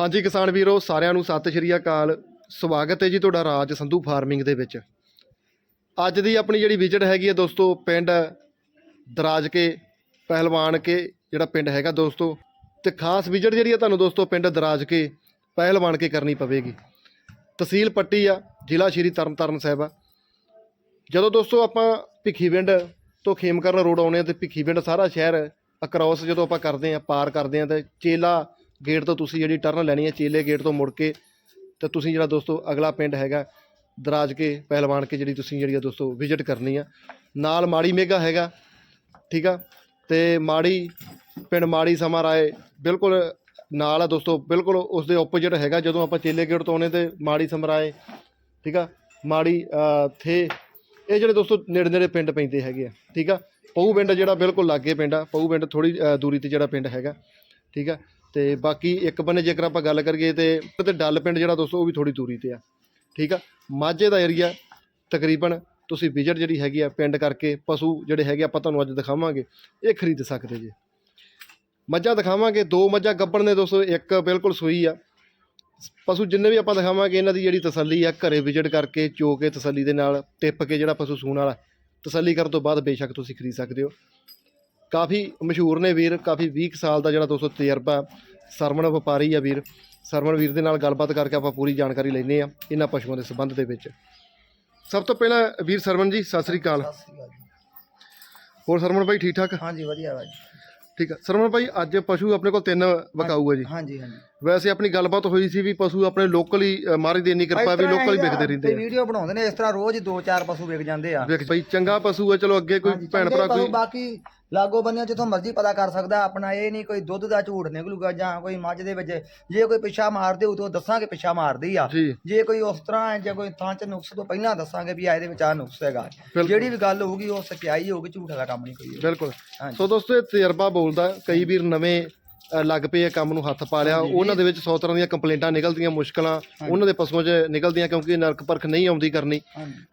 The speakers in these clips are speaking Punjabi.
ਹਾਂਜੀ ਕਿਸਾਨ ਵੀਰੋ, ਸਾਰਿਆਂ ਨੂੰ ਸਤਿ ਸ਼੍ਰੀ ਅਕਾਲ। ਸਵਾਗਤ ਹੈ ਜੀ ਤੁਹਾਡਾ ਰਾਜ ਸੰਧੂ ਫਾਰਮਿੰਗ ਦੇ ਵਿੱਚ। ਅੱਜ ਦੀ ਆਪਣੀ ਜਿਹੜੀ ਵਿਜ਼ਿਟ ਹੈਗੀ ਹੈ ਦੋਸਤੋ, ਪਿੰਡ ਦਰਾਜ ਕੇ ਪਹਿਲਵਾਨ ਕੇ ਜਿਹੜਾ ਪਿੰਡ ਹੈਗਾ ਦੋਸਤੋ। ਤੇ ਖਾਸ ਵਿਜ਼ਿਟ ਜਿਹੜੀ ਹੈ ਤੁਹਾਨੂੰ ਦੋਸਤੋ, ਪਿੰਡ ਦਰਾਜ ਕੇ ਪਹਿਲਵਾਨ ਕੇ ਕਰਨੀ ਪਵੇਗੀ। ਤਹਿਸੀਲ ਪੱਟੀ ਆ, ਜ਼ਿਲ੍ਹਾ ਸ਼੍ਰੀ ਤਰਨਤਾਰਨ ਸਾਹਿਬ ਆ। ਜਦੋਂ ਦੋਸਤੋ ਆਪਾਂ ਭਿੱਖੀਵਿੰਡ ਤੋਂ ਖੇਮਕਰਨ ਰੋਡ ਆਉਨੇ ਆ ਤੇ ਭਿੱਖੀਵਿੰਡ ਸਾਰਾ ਸ਼ਹਿਰ ਅਕਰੋਸ ਜਦੋਂ ਆਪਾਂ ਕਰਦੇ ਆ ਪਾਰ ਕਰਦੇ ਆ ਤੇ ਚੇਲਾ ਗੇਟ ਤੋਂ ਤੁਸੀਂ ਜਿਹੜੀ ਟਰਨ ਲੈਣੀ ਹੈ ਚੇਲੇ ਗੇਟ ਤੋਂ ਮੁੜ ਕੇ, ਤੇ ਤੁਸੀਂ ਜਿਹੜਾ ਦੋਸਤੋ ਅਗਲਾ ਪਿੰਡ ਹੈਗਾ, ਦਰਾਜ ਕੇ ਪਹਿਲਵਾਨ ਕੇ ਜਿਹੜੀ ਤੁਸੀਂ ਜਿਹੜੀ ਆ ਦੋਸਤੋ ਵਿਜ਼ਿਟ ਕਰਨੀ ਆ। ਨਾਲ ਮਾੜੀ ਮੇਗਾ ਹੈਗਾ, ਠੀਕ ਆ? ਤੇ ਮਾੜੀ ਪਿੰਡ ਮਾੜੀ ਸਮਾਂ ਰਾਏ ਬਿਲਕੁਲ ਨਾਲ ਆ ਦੋਸਤੋ, ਬਿਲਕੁਲ ਉਸ ਦੇ ਆਪੋਜ਼ਿਟ ਹੈਗਾ, ਜਦੋਂ ਆਪਾਂ ਚੇਲੇ ਗੇਟ ਤੋਂ ਆਉਨੇ ਤੇ ਮਾੜੀ ਸਮਰਾਏ ਠੀਕ ਆ? ਮਾੜੀ ਥੇ, ਇਹ ਜਿਹੜੇ ਦੋਸਤੋ ਨੇੜੇ ਨੇੜੇ ਪਿੰਡ ਪੈਂਦੇ ਹੈਗੇ ਆ, ਠੀਕ ਆ? ਪਊ ਪਿੰਡ ਜਿਹੜਾ ਬਿਲਕੁਲ ਲਾਗੇ ਪਿੰਡ ਆ ਪਹੂ ਪਿੰਡ ਥੋੜੀ ਦੂਰੀ ਤੇ ਜਿਹੜਾ ਪਿੰਡ ਹੈਗਾ, ਠੀਕ ਆ? ਤੇ ਬਾਕੀ ਇੱਕ ਬੰਨੇ ਜੇਕਰ ਆਪਾਂ ਗੱਲ ਕਰੀਏ ਤੇ ਤੇ ਡੱਲ ਪਿੰਡ ਜਿਹੜਾ ਦੋਸਤੋ, ਉਹ ਵੀ ਥੋੜੀ ਦੂਰੀ ਤੇ ਆ, ਠੀਕ ਆ? ਮਾਝੇ ਦਾ ਏਰੀਆ ਤਕਰੀਬਨ ਤੁਸੀਂ ਵਿਜ਼ਿਟ ਜਿਹੜੀ ਹੈਗੀ ਆ ਪਿੰਡ ਕਰਕੇ ਪਸ਼ੂ ਜਿਹੜੇ ਹੈਗੇ ਆਪਾਂ ਤੁਹਾਨੂੰ ਅੱਜ ਦਿਖਾਵਾਂਗੇ, ਇਹ ਖਰੀਦ ਸਕਦੇ ਜੇ। ਮੱਝਾਂ ਦਿਖਾਵਾਂਗੇ, ਦੋ ਮੱਝਾਂ ਗੱਬਣ ਨੇ ਦੋਸਤੋ, ਇੱਕ ਬਿਲਕੁਲ ਸੂਈ ਆ। ਪਸ਼ੂ ਜਿੰਨੇ ਵੀ ਆਪਾਂ ਦਿਖਾਵਾਂਗੇ, ਇਹਨਾਂ ਦੀ ਜਿਹੜੀ ਤਸੱਲੀ ਆ, ਘਰੇ ਵਿਜ਼ਿਟ ਕਰਕੇ ਚੋ ਕੇ ਤਸੱਲੀ ਦੇ ਨਾਲ, ਟਿੱਪ ਕੇ ਜਿਹੜਾ ਪਸ਼ੂ ਸੂਣ ਵਾਲਾ, ਤਸੱਲੀ ਕਰਨ ਤੋਂ ਬਾਅਦ ਬੇਸ਼ੱਕ ਤੁਸੀਂ ਖਰੀਦ ਸਕਦੇ ਹੋ। ਕਾਫੀ ਮਸ਼ਹੂਰ ਨੇ ਵੀਰ ਕਾਫੀ 20 ਕੁ ਸਾਲ ਦਾ ਜਿਹੜਾ ਦੋਸਤੋ ਤਜਰਬਾ ਸਰਮਨ ਵਪਾਰੀ ਆ ਵੀਰ। ਸਰਮਨ ਵੀਰ ਦੇ ਨਾਲ ਗੱਲਬਾਤ ਕਰਕੇ ਆਪਾਂ ਪੂਰੀ ਜਾਣਕਾਰੀ ਲੈਂਦੇ ਆ ਇਹਨਾਂ ਪਸ਼ੂਆਂ ਦੇ ਸੰਬੰਧ ਦੇ ਵਿੱਚ। ਸਭ ਤੋਂ ਪਹਿਲਾਂ ਵੀਰ ਸਰਮਨ ਜੀ ਸਤਿ ਸ੍ਰੀ ਅਕਾਲ। ਹੋਰ ਸਰਮਨ ਭਾਈ ਠੀਕ ਠਾਕ? ਹਾਂਜੀ ਵਧੀਆ ਜੀ। ਠੀਕ ਆ। ਸਰਮਨ ਭਾਈ ਅੱਜ ਪਸ਼ੂ ਆਪਣੇ ਕੋਲ ਤਿੰਨ ਵਿਕਾਊ ਆ ਜੀ। ਹਾਂਜੀ ਹਾਂਜੀ। ਵੈਸੇ ਆਪਣੀ ਗੱਲਬਾਤ ਹੋਈ ਸੀ ਵੀ ਪਸ਼ੂ ਆਪਣੇ ਲੋਕਲ ਹੀ ਅ, ਮਹਾਰਾਜ ਦੀ ਇੰਨੀ ਕਿਰਪਾ ਵੀ ਲੋਕਲ ਹੀ ਵਿਕਦੇ ਰਹਿੰਦੇ ਆ। ਵੀਡੀਓ ਬਣਾਉਂਦੇ ਨੇ ਇਸ ਤਰ੍ਹਾਂ ਰੋਜ਼ ਹੀ ਦੋ ਚਾਰ ਪਸ਼ੂ ਵਿਕ ਜਾਂਦੇ ਆ। ਵੇਖ ਭਾਈ ਚੰਗਾ ਪਸ਼ੂ ਆ ਚਲੋ ਅੱਗੇ ਕੋਈ ਹਾਂਜੀ, ਭੈਣ ਚੰਗੇ ਭਰਾ ਪਸ਼ੂ ਕੋਈ ਬਾਕੀ ਲਾਗੋ ਬੰਨਿਆ ਜਿੱਥੋਂ ਮਰਜ਼ੀ ਪਤਾ ਕਰ ਸਕਦਾ ਆਪਣਾ ਇਹ ਨਹੀਂ ਕੋਈ ਦੁੱਧ ਦਾ ਝੂਠ ਨਿਕਲੂਗਾ ਜਾਂ ਕੋਈ ਮੱਝ ਦੇ ਵਿੱਚ ਜੇ ਕੋਈ ਪਿੱਛਾ ਮਾਰਦੇ ਹੋ ਤਾਂ ਦੱਸਾਂਗੇ ਪਿੱਛਾ ਮਾਰਦੀ ਆ। ਜੀ। ਜੇ ਕੋਈ ਉਸ ਤਰ੍ਹਾਂ ਹੈ ਜਾਂ ਕੋਈ ਥਾਂ 'ਚ ਨੁਕਸ ਤੋਂ ਪਹਿਲਾਂ ਦੱਸਾਂਗੇ ਵੀ ਆ ਇਹਦੇ ਵਿੱਚ ਆ ਨੁਕਸ ਹੈਗਾ। ਬਿਲਕੁਲ। ਜਿਹੜੀ ਵੀ ਗੱਲ ਹੋਊਗੀ ਉਹ ਸੱਚਾਈ ਹੋਊਗੀ ਝੂਠ ਵਾਲਾ ਕੰਮ ਨਹੀਂ ਕੋਈ ਬਿਲਕੁਲ। ਹਾਂਜੀ। ਸੋ ਦੋਸਤੋ ਇਹ ਤਜਰਬਾ ਬੋਲਦਾ ਕਈ ਵੀਰ ਨਵੇਂ ਲੱਗ ਪਏ ਇਹ ਕੰਮ ਨੂੰ ਹੱਥ ਪਾ ਲਿਆ। ਉਹਨਾਂ ਦੇ ਵਿੱਚ 100 ਤਰ੍ਹਾਂ ਦੀਆਂ ਕੰਪਲੇਂਟਾਂ ਨਿਕਲਦੀਆਂ ਮੁਸ਼ਕਲਾਂ। ਉਹਨਾਂ ਦੇ ਪਸ਼ੂਆਂ 'ਚ ਨਿਕਲਦੀਆਂ ਕਿਉਂਕਿ ਨਰਕ ਪਰਖ ਨਹੀਂ ਆਉਂਦੀ ਕਰਨੀ।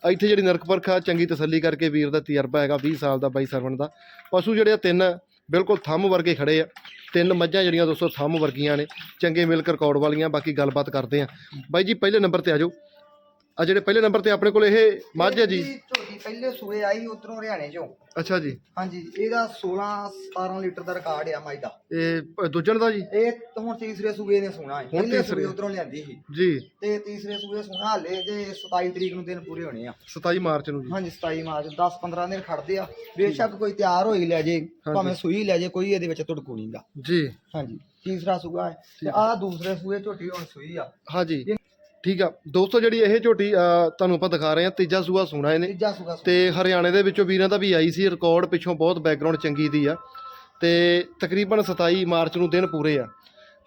ਇੱਥੇ ਜਿਹੜੀ ਨਰਕ ਪਰਖ ਆ ਚੰਗੀ ਤਸੱਲੀ ਕਰਕੇ ਵੀਰ ਦਾ ਤਜਰਬਾ ਹੈਗਾ 20 ਸਾਲ ਦਾ ਬਾਈ ਸਰਵਣ ਦਾ। ਪਸ਼ੂ ਜਿਹੜੇ ਆ ਤਿੰਨ ਬਿਲਕੁਲ ਥੰਮ ਵਰਗੇ ਖੜੇ ਆ। ਤਿੰਨ ਮੱਝਾਂ ਜਿਹੜੀਆਂ ਦੋਸਤੋ ਥੰਮ ਵਰਗੀਆਂ ਨੇ। ਚੰਗੇ ਮਿਲਕ ਰਿਕਾਰਡ ਵਾਲੀਆਂ ਬਾਕੀ ਗੱਲਬਾਤ ਕਰਦੇ ਆ। ਬਾਈ ਜੀ ਪਹਿਲੇ ਨੰਬਰ ਤੇ ਆ ਜਾਓ। ਆ ਜਿਹੜੇ ਪਹਿਲੇ ਨੰਬਰ ਤੇ ਆਪਣੇ ਕੋਲ ਇਹ ਮੱਝ ਹੈ ਜੀ। ਇਹ ਝੋਟੀ ਪਹਿਲੇ ਸੂਏ ਆਈ ਉਧਰੋਂ ਹਰਿਆਣੇ ਚੋਂ। ਅੱਛਾ ਜੀ। ਹਾਂਜੀ ਇਹਦਾ 16 17 ਲੀਟਰ ਦਾ ਰਿਕਾਰਡ ਆ ਮਾਈ ਦਾ ਇਹ ਪ- ਦੂਜਣ ਦਾ ਜੀ? ਇਹ ਤਾਂ ਹੁਣ ਤੀਸਰੇ ਸੂਏ ਨੇ ਸੋਣਾ ਹੈ ਹੁਣ ਪਹਿਲੇ ਤੀਸਰੇ। ਸੂਏ ਉਧਰੋਂ ਲਿਆਂਦੀ ਸੀ। ਜੀ। ਤੇ ਤੀਸਰੇ ਸੂਏ ਸੋਣਾ ਹਲੇ ਤੇ 27 ਤਰੀਕ ਨੂੰ ਦਿਨ ਪੂਰੇ ਹੋਣੇ ਆ। 27 ਮਾਰਚ ਨੂੰ ਜੀ। ਹਾਂਜੀ 27 ਮਾਰਚ 10 15 ਦਿਨ ਖੜਦੇ ਆ। ਬੇਸ਼ੱਕ ਕੋਈ ਤਿਆਰ ਹੋਈ ਲੈ ਜੇ ਭਾਵੇਂ ਸੂਈ ਲੈ ਜੇ ਕੋਈ ਇਹਦੇ ਵਿੱਚ ਤੁੜਕੂ ਨਹੀਂਗਾ ਜੀ। ਹਾਂਜੀ ਤੀਸਰਾ ਸੂਆ ਹੈ। ਤੇ ਆਹ ਦੂਸਰੇ ਸੂਏ ਝੋਟੀ ਹੁਣ ਸੂਈ ਆ। ਹਾਂਜੀ ਠੀਕ ਆ। ਦੋਸਤੋ ਜਿਹੜੀ ਇਹ ਝੋਟੀ ਅ, ਤੁਹਾਨੂੰ ਆਪਾਂ ਦਿਖਾ ਰਹੇ ਹਾਂ ਤੀਜਾ ਸੂਆ ਸੁਣਾ ਇਹਨੇ। ਤੀਜਾ ਸੂਆ ਸੂਆ। ਤੇ ਹਰਿਆਣੇ ਦੇ ਵਿੱਚੋਂ ਵੀਰਾਂ ਦਾ ਵੀ ਆਈ ਸੀ ਰਿਕਾਰਡ ਪਿੱਛੋਂ ਬਹੁਤ ਬੈਕਗ੍ਰਾਉਂਡ ਚੰਗੀ ਦੀ ਆ। ਤੇ ਤਕਰੀਬਨ 27 ਮਾਰਚ ਨੂੰ ਦਿਨ ਪੂਰੇ ਆ।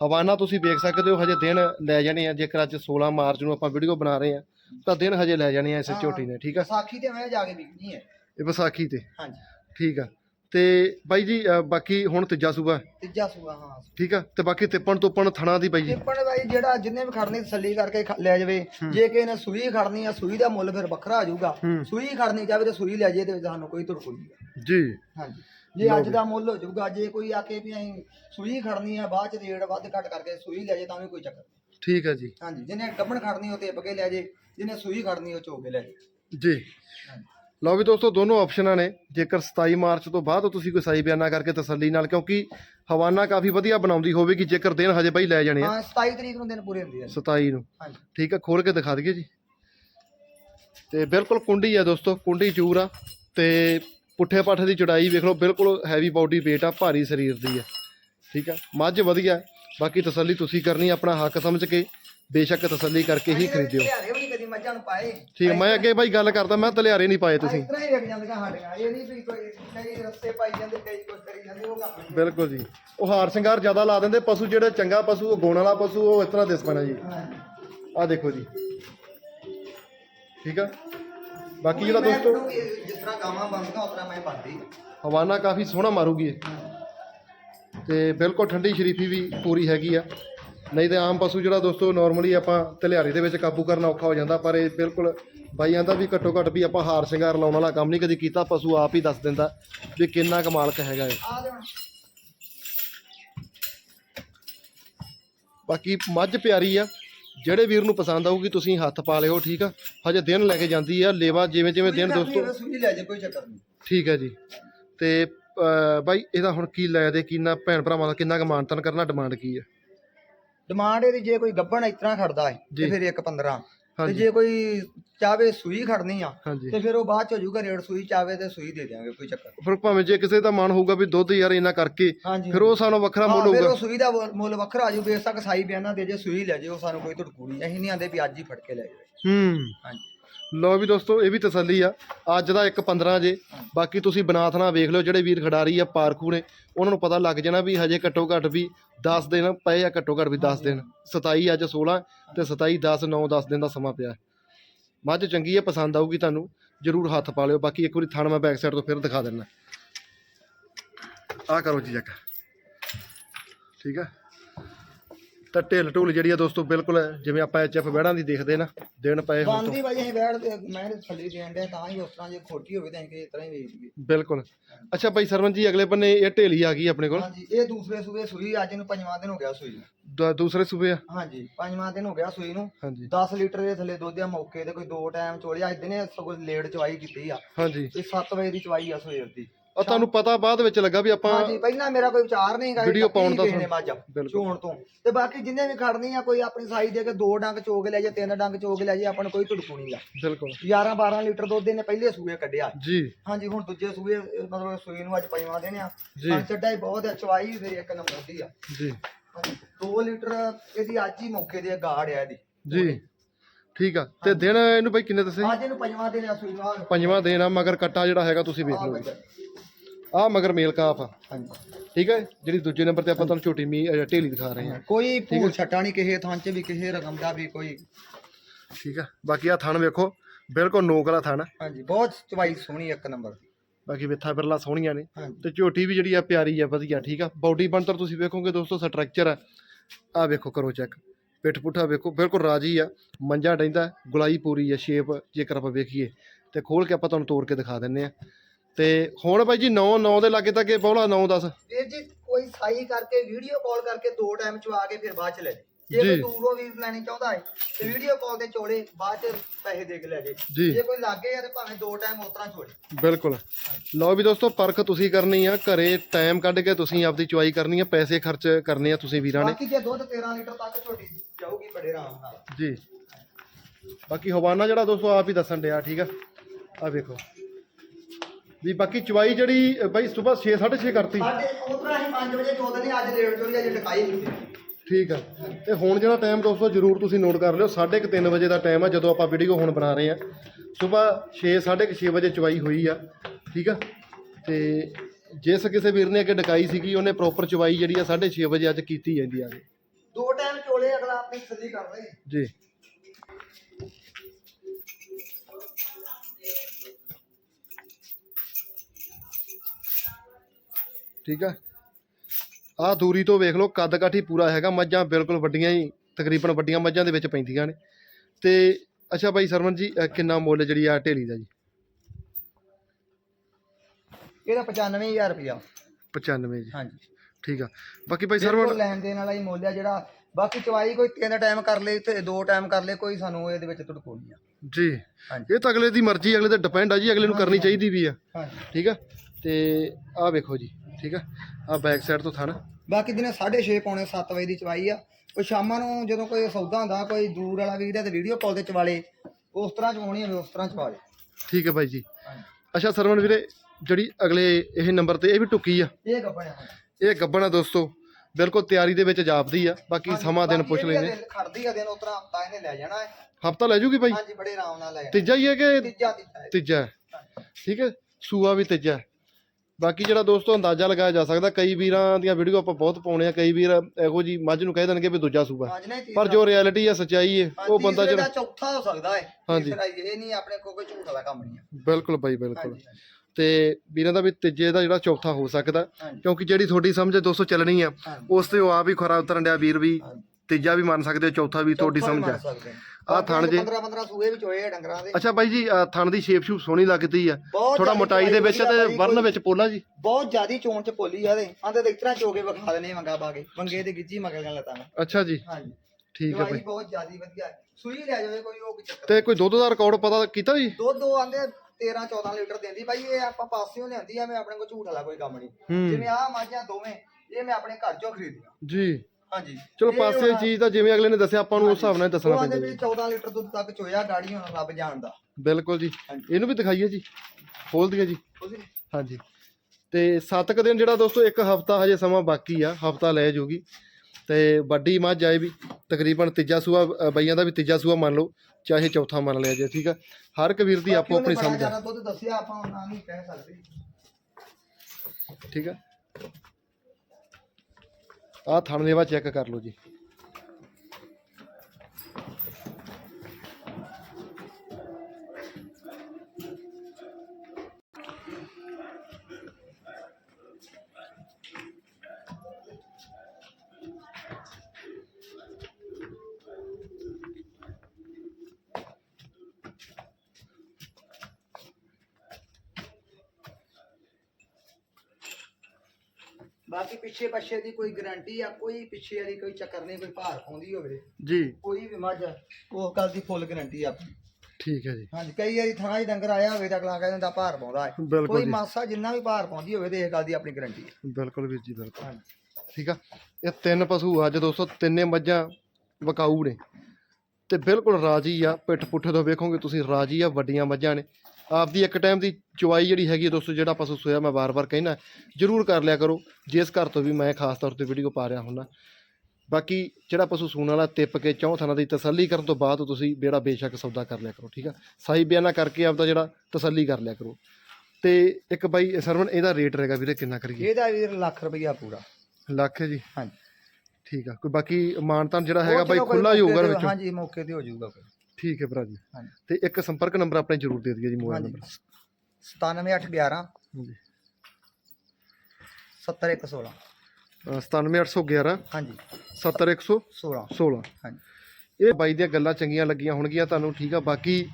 ਹਵਾਨਾ ਤੁਸੀਂ ਵੇਖ ਸਕਦੇ ਹੋ ਹਜੇ ਦਿਨ ਲੈ ਜਾਣੇ ਆ। ਜੇਕਰ ਅੱਜ 16 ਮਾਰਚ ਨੂੰ ਆਪਾਂ ਵੀਡੀਓ ਬਣਾ ਰਹੇ ਆ ਤਾਂ ਦਿਨ ਹਜੇ ਲੈ ਜਾਣੇ ਆ ਇਸ ਝੋਟੀ ਨੇ ਠੀਕ ਆ। ਵਿਸਾਖੀ ਤੇ ਮੈਂ ਜਾ ਕੇ ਵਿਕਣੀ ਹੈ। ਇਹ ਵਿਸਾਖੀ ਤੇ। ਹਾਂਜੀ। ਠੀਕ ਆ। ਤੇ ਬਾਈ ਜੀ ਅ, ਬਾਕੀ ਹੁਣ ਤੀਜਾ ਸੂਆ ਤੀਜਾ ਸੂਆ ਹਾਂ। ਠੀਕ ਆ? ਤੇ ਬਾਕੀ ਤਿੱਪਣ ਤੁੱਪਣ ਥਣਾ ਦੀ ਬਾਈ ਜੀ। ਟਿੱਪਣ ਬਾਈ ਜਿਹੜਾ ਜਿੰਨੇ ਵੀ ਖੜਨੀ ਤਸੱਲੀ ਕਰਕੇ ਖ- ਲੈ ਜਾਵੇ। ਜੇ ਕਿਸੇ ਨੇ ਸੂਈ ਖੜਨੀ ਆ ਸੂਈ ਦਾ ਮੁੱਲ ਫਿਰ ਵੱਖਰਾ ਆ ਜਾਊਗਾ। ਹੂੰ। ਸੂਈ ਖੜਨੀ ਚਾਹੇ ਤੇ ਸੂਈ ਲੈ ਜੇ ਤੇ ਸਾਨੂੰ ਕੋਈ ਧੜਕੂ ਨਹੀਂ ਜੀ। ਹਾਂਜੀ। ਜੇ ਅੱਜ ਦਾ ਮੁੱਲ ਹੋ ਜਾਊਗਾ ਜੇ ਕੋਈ ਆਕੇ ਵੀ ਅਸੀਂ ਸੂਈ ਖੜਨੀ ਆ ਬਾਅਦ ਚ ਰੇਟ ਵੱਧ ਘੱਟ ਕਰਕੇ ਸੂਈ ਲੈ ਜੇ ਤਾਂ ਵੀ ਕੋਈ ਚੱਕਰ ਨਹੀਂ। ਠੀਕ ਆ ਜੀ। ਹਾਂਜੀ। ਜਿਹਨੇ ਗੱਬਣ ਖੜਨੀ ਉਹ ਤੇ ਕੇ ਲੈ ਜੇ ਜਿਹਨੇ ਸੂਈ ਖੜਨੀ ਉਹ ਚੋ ਕੇ ਲੈ ਜੇ ਜੀ। ਹਾਂਜੀ। ਲਓ ਵੀ ਦੋਸਤੋ ਦੋਨੋਂ ਆਪਸ਼ਨਾਂ ਨੇ। ਜੇਕਰ 27 ਮਾਰਚ ਤੋਂ ਬਾਅਦ ਤੁਸੀਂ ਕੋਈ ਸਹੀ ਬਿਆਨਾ ਕਰਕੇ ਤਸੱਲੀ ਨਾਲ ਕਿਉਂਕਿ ਹਵਾਨਾ ਕਾਫੀ ਵਧੀਆ ਬਣਾਉਂਦੀ ਹੋਵੇਗੀ ਜੇਕਰ ਦਿਨ ਹਜੇ ਬਾਈ ਲੈ ਜਾਣੇ ਆ। ਹਾਂ 27 ਤਰੀਕ ਨੂੰ ਦਿਨ ਪੂਰੇ ਹੁੰਦੇ ਆ 27 ਨੂੰ। ਹਾਂਜੀ। ਠੀਕ ਆ ਖੋਲ ਕੇ ਦਿਖਾ ਦਈਏ ਜੀ। ਤੇ ਬਿਲਕੁਲ ਕੁੰਡੀ ਆ ਦੋਸਤੋ ਕੁੰਡੀ ਚੂਰ ਆ। ਤੇ ਪੁੱਠੇ ਪਾਠੇ ਦੀ ਚੜਾਈ ਵੇਖ ਲਓ ਬਿਲਕੁਲ ਹੈਵੀ ਬਾਡੀ weight ਆ ਭਾਰੀ ਸਰੀਰ ਦੀ ਆ। ਠੀਕ ਆ ਮੱਝ ਵਧੀਆ। ਬਾਕੀ ਤਸੱਲੀ ਤੁਸੀਂ ਕਰਨੀ ਆਪਣਾ ਹੱਕ ਸਮਝ ਕੇ ਬੇਸ਼ੱਕ ਤਸੱਲੀ ਕਰਕੇ ਹੀ ਖਰੀਦਿਓ। ਮੱਝਾਂ ਨੂੰ ਪਾਏ। ਠੀਕ ਮੈਂ ਅੱਗੇ ਬਾਈ ਗੱਲ ਕਰਦਾ ਮੈਂ ਤਲਿਆਰੇ ਨਹੀਂ ਪਾਏ ਤੁਸੀਂ। ਇਸ ਤਰ੍ਹਾਂ ਹੀ ਵਿਕ ਜਾਂਦੀਆਂ ਸਾਡੀਆਂ। ਇਹ ਨਹੀਂ ਵੀ ਕੋਈ ਕਈ ਰਸਤੇ ਪਾਈ ਜਾਂਦੇ ਕਈ ਕੁਝ ਕਰੀ ਜਾਂਦੇ ਉਹ ਕੰਮ ਨਹੀਂ। ਬਿਲਕੁਲ ਜੀ। ਉਹ ਹਾਰ ਸ਼ਿੰਗਾਰ ਜ਼ਿਆਦਾ ਲਾ ਦਿੰਦੇ ਪਸ਼ੂ ਜਿਹੜਾ ਚੰਗਾ ਪਸ਼ੂ ਉਹ ਗੁਣ ਵਾਲਾ ਪਸ਼ੂ ਉਹ ਇਸ ਤਰ੍ਹਾਂ ਦਿਸ ਪੈਣਾ ਜੀ। ਆਹ ਦੇਖੋ ਜੀ। ਠੀਕ ਆ? ਬਾਕੀ ਜਿਹੜਾ ਮੈਂ ਦੋਸਤੋ ਜਿਸ ਤਰ੍ਹਾਂ ਗਾਵਾਂ ਬੰਦੀਆਂ ਉਸ ਤਰ੍ਹਾਂ ਮੈਂ ਬਣਦੀ ਹਵਾਨਾ ਕਾਫੀ ਸੋਹਣਾ ਮਾਰੂਗੀ ਇਹ। ਤੇ ਬਿਲਕੁਲ ਠੰਡੀ ਸ਼ਰੀਫੀ ਵੀ ਪੂਰੀ ਹੈਗੀ ਆ। ਨਹੀਂ ਤੇ ਆਮ ਪਸ਼ੂ ਜਿਹੜਾ ਦੋਸਤੋ ਨਾਰਮਲੀ ਆਪਾਂ ਤਲਿਆਰੇ ਦੇ ਵਿੱਚ ਕਾਬੂ ਕਰਨਾ ਔਖਾ ਹੋ ਜਾਂਦਾ ਪਰ ਇਹ ਬਿਲਕੁਲ ਬਾਈਆਂ ਦਾ ਵੀ ਘੱਟੋ ਘੱਟ ਵੀ ਆਪਾਂ ਹਾਰ ਸ਼ਿੰਗਾਰ ਲਾਉਣ ਵਾਲਾ ਕੰਮ ਨਹੀਂ ਕਦੀ ਕੀਤਾ ਪਸ਼ੂ ਆਪ ਹੀ ਦੱਸ ਦਿੰਦਾ ਵੀ ਕਿੰਨਾ ਕੁ ਮਾਲਕ ਹੈਗਾ ਇਹ। ਆ ਬਾਕੀ ਮੱਝ ਪਿਆਰੀ ਆ ਜਿਹੜੇ ਵੀਰ ਨੂੰ ਪਸੰਦ ਆਊਗੀ ਤੁਸੀਂ ਹੱਥ ਪਾ ਲਿਓ ਠੀਕ ਆ? ਹਜੇ ਦਿਨ ਲੈ ਕੇ ਜਾਂਦੀ ਆ ਲੇਵਾ ਜਿਵੇਂ ਜਿਵੇਂ ਦਿਨ ਦੋਸਤੋ ਸੂਈ ਲੈ ਜੇ ਕੋਈ ਚੱਕਰ ਨਹੀਂ। ਠੀਕ ਹੈ ਜੀ। ਤੇ ਬਾਈ ਇਹਦਾ ਹੁਣ ਕੀ ਲੈ ਦੇ ਕਿੰਨਾ ਭੈਣ ਭਰਾਵਾਂ ਦਾ ਕਿੰਨਾ ਕੁ ਮਾਨਤਨ ਕਰਨਾ ਡਿਮਾਂਡ ਕੀ ਹੈ ਡਿਮਾਂਡ ਇਹਦੀ ਜੇ ਕੋਈ ਗੱਬਣ ਇਸ ਤਰ੍ਹਾਂ ਖੜਦਾ ਹੈ। ਤੇ ਫਿਰ 1 15 ਤੇ ਜੇ ਕੋਈ ਚਾਵੇ ਸੂਈ ਖੜਨੀ ਆ ਤੇ ਫਿਰ ਉਹ ਬਾਅਦ ਚ ਹੋ ਜਾਊਗਾ ਰੇਟ ਸੂਈ ਚਾਵੇ ਤੇ ਸੂਈ ਦੇ ਦਿਆਂਗੇ ਕੋਈ ਚੱਕਰ। ਫਿਰ ਭਾਵੇਂ ਜੇ ਕਿਸੇ ਦਾ ਮਨ ਹੋਊਗਾ ਵੀ ਦੁੱਧ ਯਾਰ ਇੰਨਾ ਕਰਕੇ ਫਿਰ ਉਹ ਸਾਨੂੰ ਵੱਖਰਾ ਮੁੱਲ ਫਿਰ ਹੋਊਗਾ। ਉਹ ਸੂਈ ਦਾ ਮੁੱਲ- ਮੁੱਲ ਵੱਖਰਾ ਆ ਜੂ ਬੇਸ਼ੱਕ ਸਾਈ ਬਿਆਨਾ ਦੇ ਜੇ ਸੂਈ ਲੈ ਜੇ ਉਹ ਸਾਨੂੰ ਕੋਈ ਧੜਕੂ ਨਹੀਂ। ਅਸੀਂ ਨਹੀਂ ਆਂਦੇ ਵੀ ਅੱਜ ਹੀ ਫੜ ਕੇ ਲੈ ਜਾਵੇ ਹੂੰ। ਹਾਂਜੀ। ਲੋ ਵੀ ਦੋਸਤੋ, ਇਹ ਵੀ ਤਸੱਲੀ ਆ। ਅੱਜ ਦਾ ਇੱਕ 15 ਜੇ। ਬਾਕੀ ਤੁਸੀਂ ਬਨਾਥਣਾ ਵੇਖ ਲਿਓ, ਜਿਹੜੇ ਵੀਰ ਖਿਡਾਰੀ ਆ, ਪਾਰਕੂ ਨੇ, ਉਹਨਾਂ ਨੂੰ ਪਤਾ ਲੱਗ ਜਾਣਾ ਵੀ ਹਜੇ ਘੱਟੋ ਘੱਟ ਵੀ 10 ਦਿਨ ਪਏ ਆ, ਘੱਟੋ ਘੱਟ ਵੀ 10 ਦਿਨ। 27 ਅੱਜ 16 ਤੇ 27 10 9 10 ਦਿਨ ਦਾ ਸਮਾਂ ਪਿਆ। ਮੱਝ ਚੰਗੀ ਹੈ ਪਸੰਦ ਆਊਗੀ ਤੁਹਾਨੂੰ, ਜਰੂਰ ਹੱਥ ਪਾ ਲਿਓ। ਬਾਕੀ ਇੱਕ ਵਾਰੀ ਥਣ ਮੈਂ ਬੈਕ ਸਾਈਡ ਤੋਂ ਫਿਰ ਦਿਖਾ ਦਿੰਦਾ। ਆ ਕਰੋ ਜੀ ਚੈੱਕ ਠੀਕ ਆ? ਤਾਂ ਢਿੱਲ ਢੁੱਲ ਜਿਹੜੀ ਆ ਦੋਸਤੋ ਬਿਲਕੁਲ ਜਿਵੇਂ ਆਪਾਂ ਐਚਐਫ ਬੈੜਾਂ ਦੀ ਦੇਖਦੇ ਨਾ ਦਿਨ ਪਏ ਹੁਣ ਤੋਂ। ਬੰਦੀ ਵਜੇ ਅਸੀਂ ਬੈਠ ਮੈਂ ਥੱਲੇ ਦੇਣ ਤਾਂ ਹੀ ਉਸ ਤਰ੍ਹਾਂ ਜੇ ਖੋਟੀ ਹੋਵੇ ਤਾਂ ਅਸੀਂ ਇਸ ਤਰ੍ਹਾਂ ਹੀ ਵੇਚ ਦਈਏ। ਬਿਲਕੁਲ। ਅੱਛਾ ਭਾਈ ਸਰਵਨ ਜੀ ਅਗਲੇ ਬੰਨੇ ਇਹ ਢੇਲੀ ਆ ਗਈ ਆਪਣੇ ਕੋਲ। ਹਾਂਜੀ ਇਹ ਦੂਸਰੇ ਸੂਏ ਸੂਈ ਅੱਜ ਨੂੰ ਪੰਜਵਾਂ ਦਿਨ ਹੋ ਗਿਆ ਸੂਈ ਨੂੰ। ਦ- ਦੂਸਰੇ ਸੂਬੇ ਆ? ਹਾਂਜੀ ਪੰਜਵਾਂ ਦਿਨ ਹੋ ਗਿਆ ਸੂਈ ਨੂੰ। ਹਾਂਜੀ। 10 ਲੀਟਰ ਦੇ ਥੱਲੇ ਦੁੱਧ ਆ ਮੌਕੇ ਤੇ ਕੋਈ ਦੋ ਟਾਈਮ ਚੋਲਿਆ ਅੱਜ ਦਿਨੇ ਸਗੋਂ ਲੇਟ ਚਵਾਈ ਕੀਤੀ ਆ। ਹਾਂਜੀ। ਇਹ 7 ਵਜੇ ਦੀ ਚਵਾਈ ਆ ਸਵੇਰ ਦੀ। ਉਹ ਤੁਹਾਨੂੰ ਪਤਾ ਬਾਅਦ ਵਿੱਚ ਲੱਗਾ ਵੀ ਆਪਾਂ ਹਾਂਜੀ ਪਹਿਲਾਂ ਮੇਰਾ ਕੋਈ ਵਿਚਾਰ ਨਹੀਂ ਗਾ ਵੀਡੀਓ ਪਾਉਣ ਦਾ ਨੇ ਮੱਝ। ਚੋਣ ਤੋਂ। ਤੇ ਬਾਕੀ ਜਿੰਨੇ ਵੀ ਖੜਨੀ ਆ ਕੋਈ ਆਪਣੀ ਸਾਈ ਦੇ ਕੇ ਦੋ ਡੰਗ ਚੋਗ ਲੈ ਜੇ ਤਿੰਨ ਡੰਗ ਚੋਗ ਲੈ ਜੇ ਆਪਾਂ ਨੂੰ ਕੋਈ ਧੜਕੂ ਨਹੀਂ ਆ। ਬਿਲਕੁਲ। 11 12 ਲੀਟਰ ਦੁੱਧ ਇਹਨੇ ਪਹਿਲੇ ਸੂਏ ਕੱਢਿਆ। ਜੀ। ਹਾਂਜੀ ਹੁਣ ਦੂਜੇ ਸੂਏ ਮਤਲਬ ਸੂਈ ਨੂੰ ਅੱਜ ਪੰਜਵਾਂ ਦਿਨ ਆ। ਜੀ। ਹਾਂ ਚੱਡਾ ਹੀ ਬਹੁਤ ਆ ਚਵਾਈ ਫਿਰ ਇੱਕ ਨੰਬਰ ਦੀ ਆ। ਜੀ। ਹਾਂਜੀ 2 ਲੀਟਰ ਇਹਦੀ ਅੱਜ ਹੀ ਮੌਕੇ ਦੇ ਗਾੜ ਆ ਇਹਦੀ। ਜੀ। ਠੀਕ ਆ। ਤੇ ਦਿਨ ਇਹਨੂੰ ਭਾਈ ਕਿੰਨੇ ਦੱਸੇ? ਅੱਜ ਇਹਨੂੰ ਪੰਜਵਾਂ ਦਿਨ ਆ ਸੂਈ ਨੂੰ ਆਹ ਪੰਜਵਾਂ ਦਿਨ ਆ ਮਗਰ ਕੱਟਾ ਜਿਹੜਾ ਹੈਗਾ ਤੁਸੀਂ ਵੇਖ ਲਓ। ਆ ਮਗਰ ਮੇਲ ਕਾਫ ਆ। ਹਾਂਜੀ। ਠੀਕ ਹੈ ਜਿਹੜੀ ਦੂਜੇ ਨੰਬਰ ਤੇ ਆਪਾਂ ਤੁਹਾਨੂੰ ਛੋਟੀ ਮੀ ਅਹ ਢੇਲੀ ਦਿਖਾ ਰਹੇ ਹਾਂ। ਕੋਈ ਭੂਰ ਛੱਟਾ ਨਹੀਂ ਕਿਸੇ ਥਾਂ 'ਚ ਵੀ ਕਿਸੇ ਰਕਮ ਦਾ ਵੀ ਕੋਈ। ਠੀਕ ਆ। ਬਾਕੀ ਆ ਥਣ ਵੇਖੋ ਬਿਲਕੁਲ ਨੋਕ ਵਾਲਾ ਥਣ ਆ। ਹਾਂਜੀ ਬਹੁਤ ਚਵਾਈ ਸੋਹਣੀ ਇੱਕ ਨੰਬਰ। ਬਾਕੀ ਵਿੱਥਾ ਬਿਰਲਾ ਸੋਹਣੀਆਂ ਨੇ। ਹਾਂਜੀ। ਤੇ ਝੋਟੀ ਵੀ ਜਿਹੜੀ ਆ ਪਿਆਰੀ ਆ ਵਧੀਆ ਠੀਕ ਆ। ਬਾਡੀ ਬਣਤਰ ਤੁਸੀਂ ਵੇਖੋਗੇ ਦੋਸਤੋ ਸਟਰਕਚਰ ਆ। ਆ ਵੇਖੋ ਕਰੋ ਚੈੱਕ ਪਿੱਠ ਪੁੱਠਾ ਵੇਖੋ ਬਿਲਕੁਲ ਰਾਜੀ ਆ ਮੰਜਾ ਡੈਂਦਾ ਗੁਲਾਈ ਪੂਰੀ ਆ ਸ਼ੇਪ ਜੇਕਰ ਆਪਾਂ ਵੇਖੀਏ ਤੇ ਖੋਲ ਕੇ ਆਪਾਂ ਤੁਹਾਨੂੰ ਤੋੜ ਕੇ ਦਿਖਾ ਦਿੰਨੇ ਆ। ਤੇ ਹੁਣ ਬਾਈ ਜੀ 9 9 ਦੇ ਲਾਗੇ ਤੱਕ ਇਹ ਬੌਲਾ 9 10 ਵੀਰ ਜੀ ਕੋਈ ਸਾਈ ਕਰਕੇ ਵੀਡੀਓ ਕਾਲ ਕਰਕੇ ਦੋ ਟਾਈਮ ਚਵਾ ਕੇ ਫਿਰ ਬਾਅਦ ਚ ਲੈ ਜੇ। ਕੋਈ ਦੂਰੋਂ ਵੀ ਲੈਣੀ ਚਾਹੁੰਦਾ ਹੈ ਤੇ ਵੀਡੀਓ ਕਾਲ ਤੇ ਚੋਲੇ ਬਾਅਦ ਚ ਪੈਸੇ ਦੇ ਕੇ ਲੈ ਜੇ। ਜੀ ਕੋਈ ਲਾਗੇ ਆ ਤੇ ਭਾਵੇਂ ਦੋ ਟਾਈਮ ਉਸ ਤਰ੍ਹਾਂ ਚੋਲੇ ਬਿਲਕੁਲ। ਲਓ ਵੀ ਦੋਸਤੋ ਪਰਖ ਤੁਸੀਂ ਕਰਨੀ ਆ ਘਰੇ ਟਾਈਮ ਕੱਢ ਕੇ ਤੁਸੀਂ ਆਪਦੀ ਚੁਆਈ ਕਰਨੀ ਆ ਪੈਸੇ ਖਰਚ ਕਰਨੇ ਆ ਤੁਸੀਂ ਵੀਰਾਂ ਨੇ। ਬਾਕੀ ਜੇ ਦੁੱਧ 13 ਲੀਟਰ ਤੱਕ ਛੋਟੀ ਜਾਊਗੀ ਬੜੇ ਆਰਾਮ ਨਾਲ। ਜੀ। ਬਾਕੀ ਹਵਾਨਾ ਜਿਹੜਾ ਦੋਸਤੋ ਆਪ ਹੀ ਦੱਸਣ ਡਿਆ ਠੀਕ ਆ? ਆ ਵੇਖੋ। ਵੀ ਬਾਕੀ ਚੁਆਈ ਜਿਹੜੀ ਬਾਈ ਸਵੇਰ 6 6:30 ਕਰਤੀ। ਸਾਡੇ ਉਧਰ ਅਸੀਂ 5 ਵਜੇ ਨਹੀਂ ਅੱਜ ਲੇਟ ਚੋਲੀ ਅੱਜ ਟਕਾਈ ਠੀਕ ਆ। ਤੇ ਹੁਣ ਜਿਹੜਾ ਟਾਈਮ ਦੋਸਤੋ ਜਰੂਰ ਤੁਸੀਂ ਨੋਟ ਕਰ ਲਿਓ 3:30 ਵਜੇ ਦਾ ਟਾਈਮ ਆ ਜਦੋਂ ਆਪਾਂ ਵੀਡੀਓ ਹੁਣ ਬਣਾ ਰਹੇ ਆ। ਸਵੇਰ 6 6:30 ਵਜੇ ਚੁਆਈ ਹੋਈ ਆ ਠੀਕ ਆ? ਤੇ ਜਿਸ ਕਿਸੇ ਵੀਰ ਨੇ ਅੱਗੇ ਡਕਾਈ ਸੀਗੀ ਉਹਨੇ ਪ੍ਰੋਪਰ ਚੁਆਈ ਜਿਹੜੀ ਆ 6:30 ਵਜੇ ਅੱਜ ਕੀਤੀ ਜਾਂਦੀ ਆ ਦੋ ਟਾਈਮ ਚੋਲੇ ਅਗਲਾ ਆਪਣੀ ਸਦੀ ਕਰ ਰਹੇ ਜੀ। ਠੀਕ ਆ। ਆ ਦੂਰੀ ਤੋਂ ਵੇਖ ਲਓ ਕੱਦ ਕਾਠੀ ਪੂਰਾ ਹੈਗਾ ਮੱਝਾਂ ਬਿਲਕੁਲ ਵੱਡੀਆਂ ਹੀ ਤਕਰੀਬਨ ਵੱਡੀਆਂ ਮੱਝਾਂ ਦੇ ਵਿੱਚ ਪੈਂਦੀਆਂ ਨੇ। ਤੇ ਅੱਛਾ ਭਾਈ ਸਰਵਨ ਜੀ ਅ, ਕਿੰਨਾ ਮੁੱਲ ਜਿਹੜੀ ਆ ਢੇਲੀ ਦਾ ਜੀ? ਇਹਦਾ 95000 ਰੁਪਇਆ। 95 ਜੀ। ਹਾਂਜੀ। ਠੀਕ ਆ। ਬਾਕੀ ਭਾਈ ਬਿਲਕੁਲ ਸਰਵਨ ਲੈਣ ਦੇਣ ਵਾਲਾ ਹੀ ਮੁੱਲ ਆ ਜਿਹੜਾ ਬਾਕੀ ਚਵਾਈ ਕੋਈ ਤਿੰਨ ਟਾਈਮ ਕਰ ਲੇ ਤੇ ਦੋ ਟਾਈਮ ਕਰ ਲੇ ਕੋਈ ਸਾਨੂੰ ਇਹਦੇ ਵਿੱਚ ਤੁੜਕੋ ਨਹੀਂ ਆ। ਜੀ। ਹਾਂਜੀ। ਇਹ ਤਾਂ ਅਗਲੇ ਦੀ ਮਰਜ਼ੀ ਅਗਲੇ ਤੇ ਡਿਪੈਂਡ ਆ ਜੀ ਅਗਲੇ ਨੂੰ ਕਰਨੀ ਚਾਹੀਦੀ ਵੀ ਆ। ਹਾਂਜੀ। ਠੀਕ ਆ? ਤੇ ਆਹ ਵੇਖੋ ਜੀ ਠੀਕ ਆ? ਆ ਬੈਕ ਸਾਈਡ ਤੋਂ ਥਣ। ਬਾਕੀ ਦਿਨੇ 6:30 ਪੌਣੇ 7 ਵਜੇ ਦੀ ਚਵਾਈ ਆ। ਕੋਈ ਸ਼ਾਮਾਂ ਨੂੰ ਜਦੋਂ ਕੋਈ ਸੌਦਾ ਹੁੰਦਾ ਕੋਈ ਦੂਰ ਵਾਲਾ ਵੀਰ ਹੈ ਤੇ ਵੀਡੀਓ ਕਾਲ ਤੇ ਚਵਾਲੇ ਉਸ ਤਰ੍ਹਾਂ ਚਵਾਉਣੀ ਹੋਵੇ ਉਸ ਤਰ੍ਹਾਂ ਚਵਾਲੇ ਠੀਕ ਹੈ ਬਾਈ ਜੀ। ਹਾਂਜੀ। ਅੱਛਾ ਸਰਵਣ ਵੀਰੇ ਜਿਹੜੀ ਅਗਲੇ ਇਹ ਨੰਬਰ ਤੇ ਇਹ ਵੀ ਟੁੱਕੀ ਆ। ਇਹ ਗੱਪਣਿਆ ਇਹ ਗੱਬਣ ਆ ਦੋਸਤੋ। ਬਿਲਕੁਲ ਤਿਆਰੀ ਦੇ ਵਿੱਚ ਜਾਪਦੀ ਆ ਬਾਕੀ ਸਮਾਂ ਦਿਨ ਪੁੱਛ ਲੈਨੇ ਖੜਦੀ ਆ ਦਿਨ ਉਸ ਤਰ੍ਹਾਂ ਤਾਂ ਇਹਨੇ ਲੈ ਜਾਣਾ ਹੈ ਹਫਤਾ ਲੈ ਜੂਗੀ ਬਾਈ? ਹਾਂਜੀ ਬੜੇ ਆਰਾਮ ਨਾਲ ਲੈ ਜਾਣਾ। ਤੀਜਾ ਹੀ ਹੈ ਕਿ ਤੀਜਾ ਤੀਜਾ ਹੈ। ਤੀਜਾ ਹੈ? ਠੀਕ ਹੈ ਸੂਆ ਵੀ ਤੀਜਾ ਹੈ। ਬਾਕੀ ਜਿਹੜਾ ਦੋਸਤੋ ਅੰਦਾਜ਼ਾ ਲਗਾਇਆ ਜਾ ਸਕਦਾ ਕਈ ਵੀਰਾਂ ਦੀਆਂ ਵੀਡੀਓ ਆਪਾਂ ਬਹੁਤ ਪਾਉਣੇ ਆ ਕਈ ਵੀਰ ਇਹੋ ਜੀ ਮੱਝ ਨੂੰ ਕਹਿ ਦੇਣਗੇ ਵੀ ਦੂਜਾ ਸੂਆ ਹਾਂਜੀ ਨਹੀਂ ਪਰ ਤੀਸਰਾ- ਜੋ ਰਿਐਲਿਟੀ ਆ ਸੱਚਾਈ ਹੈ ਉਹ ਬੰਦਾ ਤੀਸਰੇ ਜਿਹੜਾ ਦਾ ਚੌਥਾ ਹੋ ਸਕਦਾ ਹੈ। ਹਾਂਜੀ। ਤੀਸਰਾ ਇਹ ਨਹੀਂ ਆਪਣੇ ਕੋਲ ਕੋਈ ਝੂਠ ਵਾਲਾ ਕੰਮ ਨਹੀਂ ਹੈ। ਬਿਲਕੁਲ ਬਾਈ ਬਿਲਕੁਲ। ਹਾਂਜੀ ਹਾਂਜੀ, ਤੇ ਵੀਰਾਂ ਦਾ ਵੀ ਤੀਜੇ ਦਾ ਜਿਹੜਾ ਚੌਥਾ ਹੋ ਸਕਦਾ ਕਿਉਂਕਿ ਜਿਹੜੀ ਤੁਹਾਡੀ ਸਮਝ ਹੈ ਦੋਸਤੋ ਚੱਲਣੀ ਆ। ਉਸ ਤੇ ਉਹ ਆਪ ਹੀ ਖਰਾ ਉਤਰਨ ਡਿਆ ਵੀਰ ਵੀ। ਤੀਜਾ ਵੀ ਮੰਨ ਸਕਦੇ ਹੋ ਚੌਥਾ ਵੀ ਤੁਹਾਡੀ ਸਮਝ ਆ। ਆ ਥਣ ਜੇ 15 15 ਸੂਏ ਵਿੱਚ ਹੋਏ ਆ ਡੰਗਰਾਂ ਦੇ। ਅੱਛਾ ਬਾਈ ਜੀ ਥਣ ਦੀ ਸ਼ੇਪ ਸ਼ੂਪ ਸੋਹਣੀ ਲੱਗਦੀ ਆ। ਥੋੜਾ ਮੋਟਾਈ ਦੇ ਵਿੱਚ ਤੇ ਵਰਨ ਵਿੱਚ ਪੋਲਾ ਜੀ। ਬਹੁਤ ਜ਼ਿਆਦੀ ਚੋਣ ਚ ਪੋਲੀ ਆ ਦੇ ਆਂਦੇ ਤੇ ਇਤਰਾ ਚੋਗੇ ਵਿਖਾ ਦੇਣੇ ਮੰਗਾ ਪਾ ਕੇ। ਮੰਗੇ ਤੇ ਗਿੱਜੀ ਮਗਰ ਗੱਲ ਤਾਂ ਅੱਛਾ ਜੀ। ਹਾਂਜੀ। ਠੀਕ ਹੈ ਬਾਈ। ਬਹੁਤ ਜ਼ਿਆਦੀ ਵਧੀਆ। ਸੂਈ ਲੈ ਜਾਵੇ ਕੋਈ ਉਹ ਤੇ ਕੋਈ ਦੁੱਧ ਦਾ ਰਿਕਾਰਡ ਪਤਾ ਕੀਤਾ ਜੀ? ਦੁੱਧ ਦੋ ਆਂਦੇ 13 14 ਲੀਟਰ ਦਿੰਦੀ ਬਾਈ ਇਹ ਆਪਾਂ ਪਾਸਿਓਂ ਲਿਆਂਦੀ ਆ ਮੈਂ ਆਪਣੇ ਕੋਲ ਝੂਠ ਵਾਲਾ ਕੋਈ ਕੰਮ ਨਹੀਂ। ਜਿਵੇਂ ਆ ਮਾਝਾਂ ਦੋਵੇਂ ਇਹ ਮੈਂ ਆਪਣੇ ਘਰ ਚੋਂ ਖਰੀਦੀਆਂ ਜੀ। ਹਾਂਜੀ। ਚਲੋ ਪਾਸੇ ਚੀਜ਼ ਦਾ ਜਿਵੇਂ ਅਗਲੇ ਨੇ ਦੱਸਿਆ ਆਪਾਂ ਨੂੰ ਉਸ ਹਿਸਾਬ ਨਾਲ ਦੱਸਣਾ ਪੈਂਦਾ ਜੀ। 14 ਲੀਟਰ ਦੁੱਧ ਤੱਕ ਚੋਇਆ ਗਾੜੀ ਹੁਣ ਰੱਬ ਜਾਣਦਾ ਬਿਲਕੁਲ ਜੀ। ਇਹਨੂੰ ਵੀ ਦਿਖਾਈਏ ਜੀ। ਖੋਲ ਦਈਏ ਜੀ। ਹਾਂਜੀ। ਤੇ 7 ਕੁ ਦਿਨ ਜਿਹੜਾ ਦੋਸਤੋ ਇੱਕ ਹਫਤਾ ਹਜੇ ਸਮਾਂ ਬਾਕੀ ਆ ਹਫਤਾ ਲੈ ਜਾਊਗੀ ਤੇ ਵੱਡੀ ਮੱਝ ਆਏ ਵੀ ਤਕਰੀਬਨ ਤੀਜਾ ਸੂਆ ਬਈਆਂ ਦਾ ਵੀ ਤੀਜਾ ਸੂਆ ਮੰਨ ਲਓ। ਚਾਹੇ ਚੌਥਾ ਮੰਨ ਲਿਆ ਜੇ ਠੀਕ ਆ? ਹਰ ਇੱਕ ਵੀਰ ਦੀ ਆਪੋ ਆਪਣੀ ਸਮਝ ਆ। ਜ਼ਿਆਦਾ ਦੁੱਧ ਦੱਸਿਆ ਆਪਾਂ ਉਹਨਾਂ ਨਹੀਂ ਕਹਿ ਸਕਦੇ। ਠੀਕ ਆ? ਆਹ ਥਣ ਦੇਵਾ ਚੈੱਕ ਕਰ ਲਓ ਜੀ। ਬਾਕੀ ਪਿੱਛੇ ਪੱਛੇ ਦੀ ਕੋਈ ਗਾਰੰਟੀ ਆ ਕੋਈ ਪਿੱਛੇ ਵਾਲੀ ਕੋਈ ਚੱਕਰ ਨਹੀਂ ਕੋਈ ਭਾਰ ਪਾਉਂਦੀ ਹੋਵੇ। ਜੀ। ਕੋਈ ਵੀ ਮੱਝ ਉਹ ਗੱਲ ਦੀ ਫੁੱਲ ਗਾਰੰਟੀ ਆ ਆਪਣੀ। ਠੀਕ ਹੈ ਜੀ। ਹਾਂਜੀ ਕਈ ਵਾਰੀ ਥਾਂ 'ਚ ਡੰਗਰ ਆਇਆ ਹੋਵੇ ਤਾਂ ਅਗਲਾ ਕਹਿੰਦਾ ਦਿੰਦਾ ਭਾਰ ਪਾਉਂਦਾ ਹੈ। ਬਿਲਕੁਲ ਕੋਈ ਜੀ। ਮਾਸਾ ਜਿੰਨਾ ਵੀ ਭਾਰ ਪਾਉਂਦੀ ਹੋਵੇ ਤੇ ਇਹ ਗੱਲ ਦੀ ਆਪਣੀ ਗਾਰੰਟੀ ਹੈ ਬਿਲਕੁਲ ਵੀਰ ਜੀ ਬਿਲਕੁਲ। ਹਾਂਜੀ। ਠੀਕ ਆ। ਇਹ ਤਿੰਨ ਪਸ਼ੂ ਅੱਜ ਦੋਸਤੋ ਤਿੰਨੇ ਮੱਝਾਂ ਵਕਾਊ ਨੇ। ਤੇ ਬਿਲਕੁਲ ਰਾਜੀ ਆ ਪਿੱਠ ਪੁੱਠੇ ਤੋਂ ਵੇਖੋਗੇ ਤੁਸੀਂ ਰਾਜੀ ਆ ਵੱਡੀਆਂ ਮੱਝਾਂ ਨੇ। ਆਪਦੀ ਇੱਕ ਟਾਈਮ ਦੀ ਚੁਆਈ ਜਿਹੜੀ ਹੈਗੀ ਆ ਦੋਸਤੋ ਜਿਹੜਾ ਪਸ਼ੂ ਸੋਇਆ ਮੈਂ ਵਾਰ-ਵਾਰ ਕਹਿਣਾ ਜਰੂਰ ਕਰ ਲਿਆ ਕਰੋ। ਜਿਸ ਘਰ ਤੋਂ ਵੀ ਮੈਂ ਖਾਸ ਤੌਰ ਤੇ ਵੀਡੀਓ ਪਾ ਰਿਹਾ ਹੁੰਦਾ। ਬਾਕੀ ਜਿਹੜਾ ਪਸ਼ੂ ਸੂਣ ਵਾਲਾ ਤਿੱਪ ਕੇ ਚੌਂ ਥਾਂ ਦੀ ਤਸੱਲੀ ਕਰਨ ਤੋਂ ਬਾਅਦ ਤੁਸੀਂ ਜਿਹੜਾ ਬੇਸ਼ੱਕ ਸੌਦਾ ਕਰ ਲਿਆ ਕਰੋ ਠੀਕ ਆ? ਸਾਈ ਬਿਆਨਾ ਕਰਕੇ ਆਪਦਾ ਜਿਹੜਾ ਤਸੱਲੀ ਕਰ ਲਿਆ ਕਰੋ। ਤੇ ਇੱਕ ਬਾਈ ਸਰਵਨ ਇਹਦਾ ਰੇਟ ਰਹੇਗਾ ਵੀਰੇ ਕਿੰਨਾ ਕਰੀਏ? ਇਹਦਾ ਵੀਰ ਲੱਖ ਰੁਪਈਆ ਪੂਰਾ। ਲੱਖ ਹੈ ਜੀ? ਹਾਂਜੀ। ਠੀਕ ਆ ਕੋਈ ਬਾਕੀ ਮਾਨਤਾਨ ਜਿਹੜਾ ਹੈਗਾ ਬਾਈ ਖੁੱਲਾ ਹੀ ਹੋਊਗਾ ਵਿੱਚੋਂ? ਹਾਂਜੀ ਮੌਕੇ ਤੇ ਹੋ ਜਾਊਗਾ ਕੋਈ। ਠੀਕ ਹੈ ਭਰਾ ਜੀ। ਹਾਂਜੀ। ਤੇ ਇੱਕ ਸੰਪਰਕ ਨੰਬਰ ਆਪਣੇ ਜਰੂਰ ਦੇ ਦਈਏ ਜੀ ਮੋਬਾਈਲ ਹਾਂਜੀ। ਨੰਬਰ। 97811 ਹਾਂਜੀ। 70116 ਅਹ 97811 ਹਾਂਜੀ। 70116 16 ਹਾਂਜੀ। ਇਹ ਬਾਈ ਦੀਆਂ ਗੱਲਾਂ ਚੰਗੀਆਂ ਲੱਗੀਆਂ ਹੋਣਗੀਆਂ ਤੁਹਾਨੂੰ ਠੀਕ ਆ। ਬਾਕੀ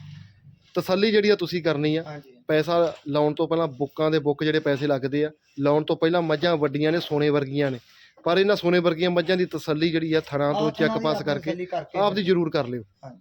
ਤਸੱਲੀ ਜਿਹੜੀ ਆ ਤੁਸੀਂ ਕਰਨੀ ਆ। ਹਾਂਜੀ। ਪੈਸਾ ਲਾਉਣ ਤੋਂ ਪਹਿਲਾਂ ਬੁੱਕਾਂ ਦੇ ਬੁੱਕ ਜਿਹੜੇ ਪੈਸੇ ਲੱਗਦੇ ਆ ਲਾਉਣ ਤੋਂ ਪਹਿਲਾਂ ਮੱਝਾਂ ਵੱਡੀਆਂ ਨੇ ਸੋਨੇ ਵਰਗੀਆਂ ਨੇ। ਪਰ ਇਹਨਾਂ ਸੋਨੇ ਵਰਗੀਆਂ ਮੱਝਾਂ ਦੀ ਤਸੱਲੀ ਜਿਹੜੀ ਆ ਥਣਾ ਤੋਂ ਆਪ ਚੈੱਕ ਪਾਸ ਕਰਕੇ ਕਰਕੇ ਆਪਦੀ ਜ਼ਰੂਰ ਕਰ ਲਿਓ। ਹਾਂਜੀ।